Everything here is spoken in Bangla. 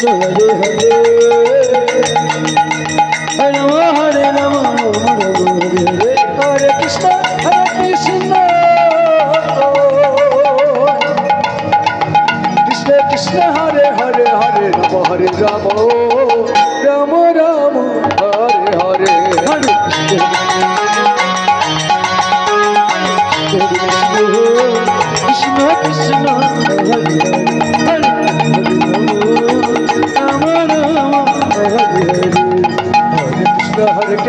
কৃষ্ণ কৃষ্ণ